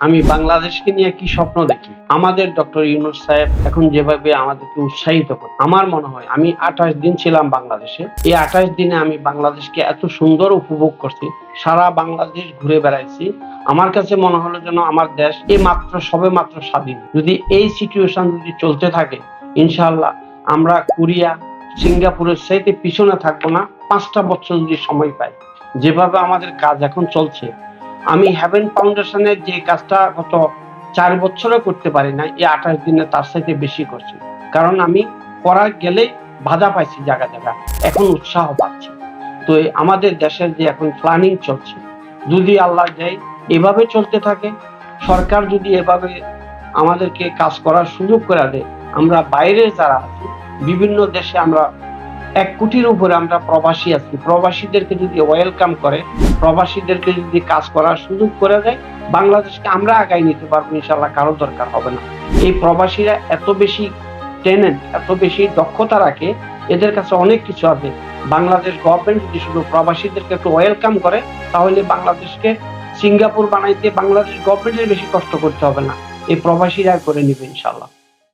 আমি বাংলাদেশকে নিয়ে কি স্বপ্ন দেখি? আমাদের ডক্টর ইউনুস সাহেব এখন যেভাবে আমাদেরকে উৎসাহিত করে, আমার মনে হয় আমি আঠাশ দিন ছিলাম বাংলাদেশে। এই আঠাশ দিনে আমি বাংলাদেশকে এত সুন্দর উপভোগ করছি, সারা বাংলাদেশ ঘুরে বেড়াইছি। আমার কাছে মনে হলো যেন আমার দেশ এই মাত্র সবে মাত্র স্বাধীন। যদি এই সিচুয়েশন যদি চলতে থাকে, ইনশাআল্লাহ আমরা কোরিয়া, সিঙ্গাপুরের সাইতে পিছনে থাকব না, পাঁচটা বছর যদি সময় পাই। যেভাবে আমাদের কাজ এখন চলছে আমি হ্যাভেন ফাউন্ডেশনের যে কাজটা গত চার বছরও করতে পারি না এই আঠাশ দিনে তার সাথে বেশি করছি। কারণ আমি করা গেলে বাধা পাইছি জায়গা জায়গা। এখন উৎসাহ পাচ্ছি। তো আমাদের দেশের যে এখন প্ল্যানিং চলছে, যদি আল্লাহ যায় এভাবে চলতে থাকে। সরকার যদি এভাবে আমাদেরকে কাজ করার সুযোগ করে দেয়, আমরা বাইরে যারা আছি, বিভিন্ন দেশে আমরা এক কোটির উপরে আমরা প্রবাসী আছি। প্রবাসীদেরকে যদি ওয়েলকাম করে, প্রবাসীদেরকে যদি কাজ করার সুযোগ করে দেয়, বাংলাদেশকে আমরা আগাই নিতে পারব ইনশাল্লাহ কারও দরকার হবে না। এই প্রবাসীরা এত বেশি ট্যালেন্ট এত বেশি দক্ষতা রাখে, এদের কাছে অনেক কিছু আছে। বাংলাদেশ গভর্নমেন্ট যদি শুধু প্রবাসীদেরকে একটু ওয়েলকাম করে, তাহলে বাংলাদেশকে সিঙ্গাপুর বানাইতে বাংলাদেশ গভর্নমেন্টের বেশি কষ্ট করতে হবে না। এই প্রবাসীরা করে নিবে ইনশাল্লাহ